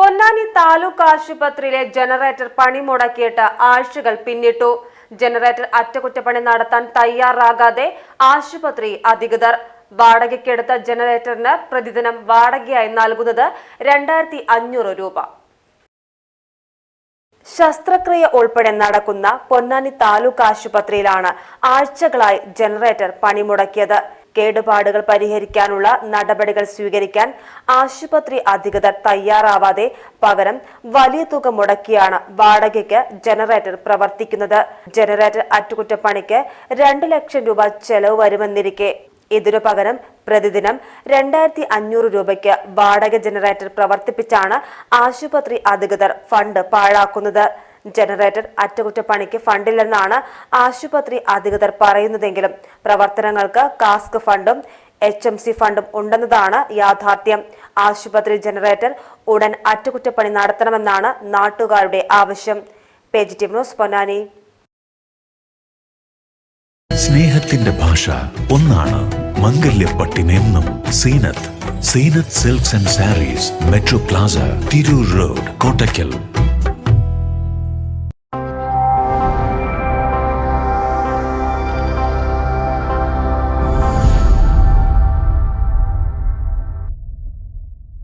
പൊന്നാനി താലൂക്ക് ആശുപത്രിയിലെ ജനറേറ്റർ പണി മുടക്കിയിട്ട് ആഴ്ചകൾ പിന്നിട്ടു. ജനറേറ്റർ അറ്റകുറ്റപ്പണി നടത്താൻ തയ്യാറാകാതെ ആശുപത്രി അധികൃതർ. വാടകയ്ക്കെടുത്ത ജനറേറ്ററിന് പ്രതിദിനം വാടകയായി നൽകുന്നത് രണ്ടായിരത്തി അഞ്ഞൂറ് രൂപ. ശസ്ത്രക്രിയ ഉൾപ്പെടെ നടക്കുന്ന പൊന്നാനി താലൂക്ക് ആശുപത്രിയിലാണ് ആഴ്ചകളായി ജനറേറ്റർ പണിമുടക്കിയത് കേടുപാടുകൾ പരിഹരിക്കാനുള്ള നടപടികൾ സ്വീകരിക്കാൻ ആശുപത്രി അധികൃതർ തയ്യാറാവാതെ പകരം വലിയ തുക മുടക്കിയാണ് വാടകയ്ക്ക് ജനറേറ്റർ പ്രവർത്തിക്കുന്നത്. ജനറേറ്റർ അറ്റകുറ്റപ്പണിക്ക് രണ്ട് ലക്ഷം രൂപ ചെലവ് വരുമെന്നിരിക്കെ. ഇതിനു പകരം പ്രതിദിനം രണ്ടായിരത്തി അഞ്ഞൂറ് രൂപയ്ക്ക് വാടക ജനറേറ്റർ പ്രവർത്തിപ്പിച്ചാണ് ആശുപത്രി അധികൃതർ ഫണ്ട് പാഴാക്കുന്നത്. ജനറേറ്റർ അറ്റകുറ്റപ്പണിക്ക് ഫണ്ടില്ലെന്നാണ് ആശുപത്രി അധികൃതർ പറയുന്നതെങ്കിലും പ്രവർത്തനങ്ങൾക്ക് കാസ്ക് ഫണ്ടും എച്ച് എം സി ഫണ്ടും ഉണ്ടെന്നതാണ് യാഥാർത്ഥ്യം. ആശുപത്രി ജനറേറ്റർ ഉടൻ അറ്റകുറ്റപ്പണി നടത്തണമെന്നാണ് നാട്ടുകാരുടെ ആവശ്യം. പേജിറ്റീവ് ന്യൂസ് പൊന്നാനി. സ്നേഹത്തിന്റെ ഭാഷ ഒന്നാണ് മംഗല്യപ്പട്ടിനെന്നും Zeenath. Zeenath silks and sarees metro plaza Tirur road Kottakkal.